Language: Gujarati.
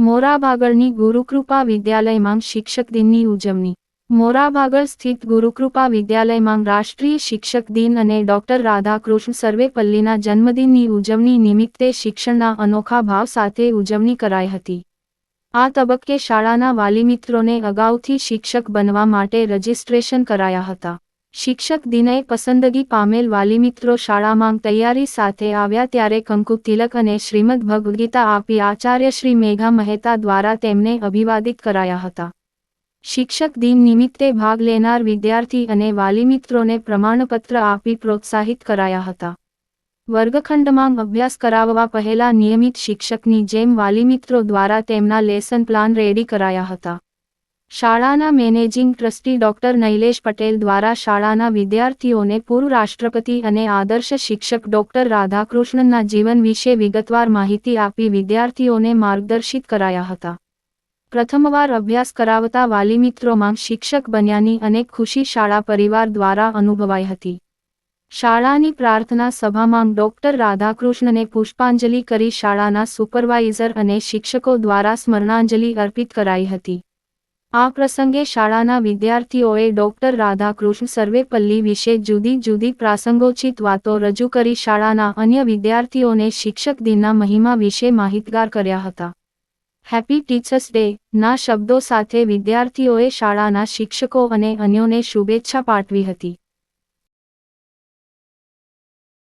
મોરાભાગળની ગુરુકૃપા વિદ્યાલયમાં શિક્ષક દિનની ઉજવણી. મોરાભાગળ સ્થિત ગુરુકૃપા વિદ્યાલયમાં રાષ્ટ્રીય શિક્ષક દિન અને ડોક્ટર રાધાકૃષ્ણ સર્વેપલ્લીના જન્મદિનની ઉજવણી નિમિત્તે શિક્ષણના અનોખા ભાવ સાથે ઉજવણી કરાઈ હતી. આ તબક્કે શાળાના વાલીમિત્રોને અગાઉથી શિક્ષક બનવા માટે રજીસ્ટ્રેશન કરાયા હતા. શિક્ષક દિનય પસંદગી પામેલ વાલીમિત્રો શાળામાં તૈયારી સાથે આવ્યા ત્યારે કંકુ તિલક અને શ્રીમદ ભગવદ્ગીતા આપી આચાર્ય શ્રી મેઘા મહેતા દ્વારા તેમને અભિવાદિત કરાયા હતા. શિક્ષક દિન નિમિત્તે ભાગ લેનાર વિદ્યાર્થી અને વાલીમિત્રોને પ્રમાણપત્ર આપી પ્રોત્સાહિત કરાયા હતા. વર્ગખંડમાં અભ્યાસ કરાવવા પહેલા નિયમિત શિક્ષકની જેમ વાલીમિત્રો દ્વારા તેમના લેસન પ્લાન રેડી કરાયા હતા. શાળાના managing trustee doctor Nailesh Patel દ્વારા શાળાના વિદ્યાર્થીઓને પૂર્વ રાષ્ટ્રપતિ અને આદર્શ શિક્ષક ડોક્ટર રાધાકૃષ્ણનના જીવન વિશે વિગતવાર માહિતી આપી વિદ્યાર્થીઓને માર્ગદર્શિત કરાયા હતા. પ્રથમવાર અભ્યાસ કરાવતા વાલીમિત્રોમાં શિક્ષક બન્યાની અનેક ખુશી શાળા પરિવાર દ્વારા અનુભવાઈ હતી. શાળાની પ્રાર્થના સભામાં ડોક્ટર રાધાકૃષ્ણને પુષ્પાંજલિ કરી શાળાના સુપરવાઇઝર અને શિક્ષકો દ્વારા સ્મરણાંજલિ અર્પિત કરાઈ હતી. આ પ્રસંગે શાળાના વિદ્યાર્થીઓએ ડોક્ટર રાધાકૃષ્ણ સર્વેપલ્લી વિશે જુદી જુદી પ્રાસંગોચિત વાતો રજૂ કરી શાળાના અન્ય વિદ્યાર્થીઓને શિક્ષક દિનના મહિમા વિશે માહિતગાર કર્યા હતા. હેપી ટીચર્સ ડે ના શબ્દો સાથે વિદ્યાર્થીઓએ શાળાના શિક્ષકો અને અન્યોને શુભેચ્છા પાઠવી હતી.